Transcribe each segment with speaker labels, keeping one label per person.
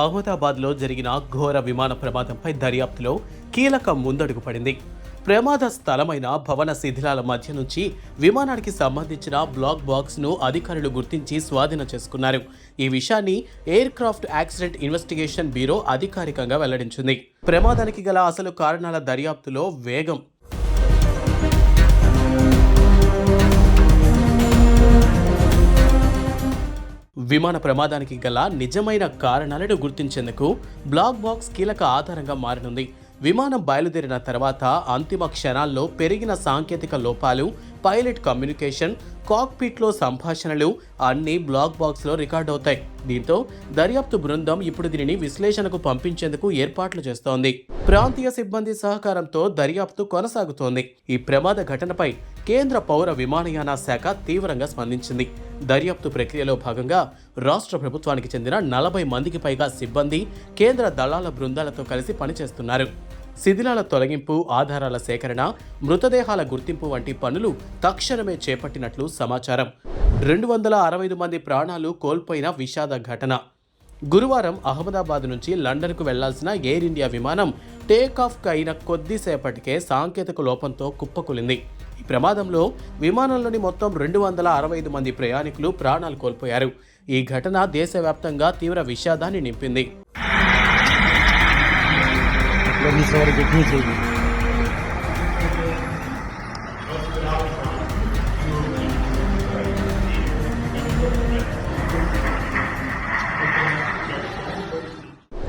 Speaker 1: అహ్మదాబాద్లో జరిగిన ఘోర విమాన ప్రమాదంపై దర్యాప్తులో కీలక ముందడుగు పడింది. ప్రమాద స్థలమైన భవన శిథిలాల మధ్య నుంచి విమానానికి సంబంధించిన బ్లాక్ బాక్స్ను అధికారులు గుర్తించి స్వాధీనం చేసుకున్నారు. ఈ విషయాన్ని aircraft accident investigation bureau అధికారికంగా వెల్లడించింది. ప్రమాదానికి గల అసలు కారణాల దర్యాప్తులో వేగం విమాన ప్రమాదానికి గల నిజమైన కారణాలను గుర్తించేందుకు బ్లాక్ బాక్స్ కీలక ఆధారంగా మారనుంది. విమానం బయలుదేరిన తర్వాత అంతిమ క్షణాల్లో పెరిగిన సాంకేతిక లోపాలు పైలట్ కమ్యూనికేషన్ కాక్పిట్లో సంభాషణలు అన్నీ బ్లాక్ బాక్స్లో రికార్డ్ అవుతాయి. దీంతో దర్యాప్తు బృందం ఇప్పుడు దీనిని విశ్లేషణకు పంపించేందుకు ఏర్పాట్లు చేస్తోంది. ప్రాంతీయ సిబ్బంది సహకారంతో దర్యాప్తు కొనసాగుతోంది. ఈ ప్రమాద ఘటనపై కేంద్ర పౌర విమానయాన శాఖ తీవ్రంగా స్పందించింది. దర్యాప్తు ప్రక్రియలో భాగంగా రాష్ట్ర ప్రభుత్వానికి చెందిన నలభై మందికి పైగా సిబ్బంది కేంద్ర దళాల బృందాలతో కలిసి పనిచేస్తున్నారు. శిథిలాల తొలగింపు ఆధారాల సేకరణ మృతదేహాల గుర్తింపు వంటి పనులు తక్షణమే చేపట్టినట్లు సమాచారం. రెండు వందల అరవై ఐదు మంది ప్రాణాలు కోల్పోయిన విషాద ఘటన. గురువారం అహ్మదాబాద్ నుంచి లండన్కు వెళ్ళాల్సిన ఎయిర్ ఇండియా విమానం టేకాఫ్ అయిన కొద్దిసేపటికే సాంకేతిక లోపంతో కుప్పకూలింది. ఈ ప్రమాదంలో విమానంలోని మొత్తం రెండు వందల అరవై ఐదు మంది ప్రయాణికులు ప్రాణాలు కోల్పోయారు. ఈ ఘటన దేశవ్యాప్తంగా తీవ్ర విషాదాన్ని నింపింది.
Speaker 2: गर्मी सवार कितनी चाहिए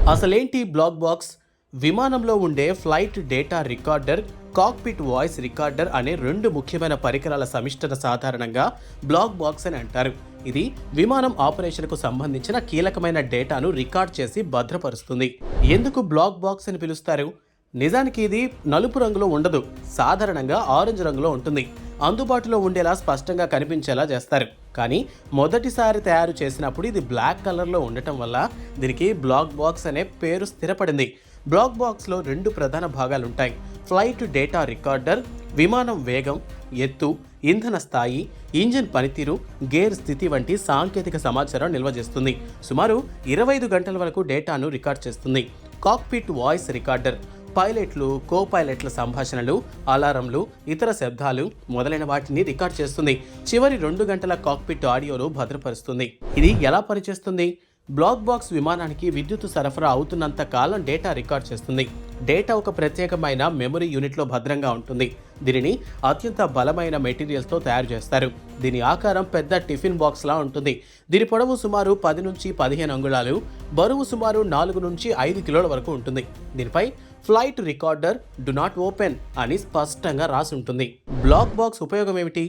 Speaker 1: असलेंटी ब्लॉक बॉक्स విమానంలో ఉండే flight data recorder cockpit voice recorder అనే రెండు ముఖ్యమైన పరికరాల సమిష్టత సాధారణంగా బ్లాక్ బాక్స్ అని అంటారు. ఇది విమానం ఆపరేషన్కు సంబంధించిన కీలకమైన డేటాను రికార్డ్ చేసి భద్రపరుస్తుంది. ఎందుకు బ్లాక్ బాక్స్ అని పిలుస్తారు? నిజానికి ఇది నలుపు రంగులో ఉండదు. సాధారణంగా ఆరెంజ్ రంగులో ఉంటుంది. అందుబాటులో ఉండేలా స్పష్టంగా కనిపించేలా చేస్తారు. కానీ మొదటిసారి తయారు చేసినప్పుడు ఇది బ్లాక్ కలర్లో ఉండటం వల్ల దీనికి బ్లాక్ బాక్స్ అనే పేరు స్థిరపడింది. బ్లాక్ బాక్స్లో రెండు ప్రధాన భాగాలు ఉంటాయి ఫ్లైట్ డేటా రికార్డర్ విమానం వేగం ఎత్తు ఇంధన స్థాయి ఇంజిన్ పనితీరు గేర్ స్థితి వంటి సాంకేతిక సమాచారం నిల్వ చేస్తుంది. సుమారు ఇరవై ఐదు గంటల వరకు డేటాను రికార్డ్ చేస్తుంది. కాక్పిట్ వాయిస్ రికార్డర్ పైలట్లు కో పైలట్ల సంభాషణలు అలారంలు ఇతర శబ్దాలు మొదలైన వాటిని రికార్డ్ చేస్తుంది. చివరి రెండు గంటల కాక్పిట్ ఆడియోను భద్రపరుస్తుంది. ఇది ఎలా పనిచేస్తుంది? బ్లాక్ బాక్స్ విమానానికి విద్యుత్ సరఫరా అవుతున్నంత కాలం డేటా రికార్డ్ చేస్తుంది. డేటా ఒక ప్రత్యేకమైన మెమరీ యూనిట్లో భద్రంగా ఉంటుంది. దీనిని అత్యంత బలమైన మెటీరియల్స్తో తయారు చేస్తారు. దీని ఆకారం పెద్ద టిఫిన్ బాక్స్లా ఉంటుంది. దీని పొడవు సుమారు పది నుంచి పదిహేను అంగుళాలు బరువు సుమారు నాలుగు నుంచి ఐదు కిలోల వరకు ఉంటుంది. దీనిపై flight recorder do not open అని స్పష్టంగా రాసి ఉంటుంది. బ్లాక్ బాక్స్ ఉపయోగం ఏమిటి?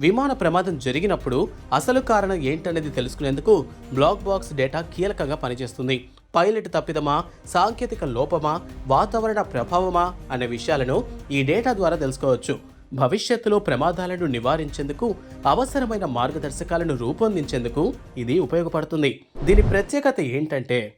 Speaker 1: విమాన ప్రమాదం జరిగినప్పుడు అసలు కారణం ఏంటనేది తెలుసుకునేందుకు బ్లాక్ బాక్స్ డేటా కీలకంగా పనిచేస్తుంది. పైలట్ తప్పిదమా? సాంకేతిక లోపమా? వాతావరణ ప్రభావమా? అనే విషయాలను ఈ డేటా ద్వారా తెలుసుకోవచ్చు. భవిష్యత్తులో ప్రమాదాలను నివారించేందుకు అవసరమైన మార్గదర్శకాలను రూపొందించేందుకు ఇది ఉపయోగపడుతుంది. దీని ప్రత్యేకత ఏంటంటే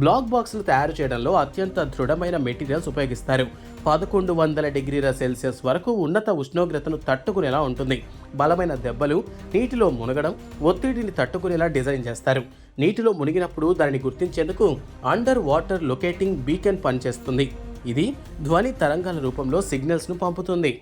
Speaker 1: బ్లాక్ బాక్సులు తయారు చేయడంలో అత్యంత దృఢమైన మెటీరియల్స్ ఉపయోగిస్తారు. పదకొండు వందల డిగ్రీల సెల్సియస్ వరకు ఉన్నత ఉష్ణోగ్రతను తట్టుకునేలా ఉంటుంది. బలమైన దెబ్బలు నీటిలో మునగడం ఒత్తిడిని తట్టుకునేలా డిజైన్ చేస్తారు. నీటిలో మునిగినప్పుడు దానిని గుర్తించేందుకు అండర్ వాటర్ లొకేటింగ్ బీకెన్ పనిచేస్తుంది. ఇది ధ్వని తరంగాల రూపంలో సిగ్నల్స్ను పంపుతుంది.